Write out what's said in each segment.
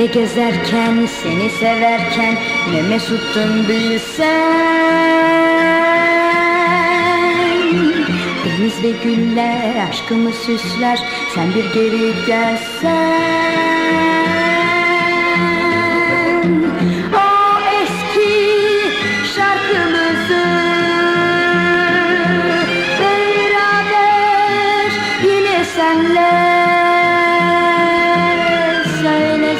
Senle gezerken, seni severken ne mesuttum bilsen? Deniz ve güller aşkımı süsler Sen bir geri gelsen. O eski şarkımızı Beraber yine senle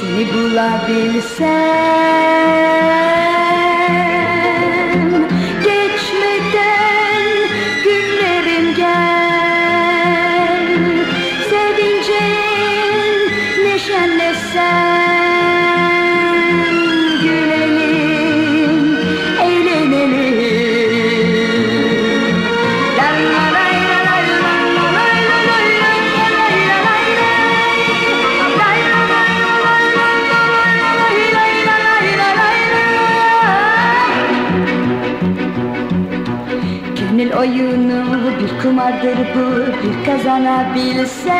Seni bulabilsem Gönül oyunu bir kumardır bu bir kazanabilsem.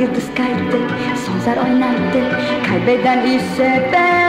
Yıldız kaydı son zar oynardı kaybeden ise ben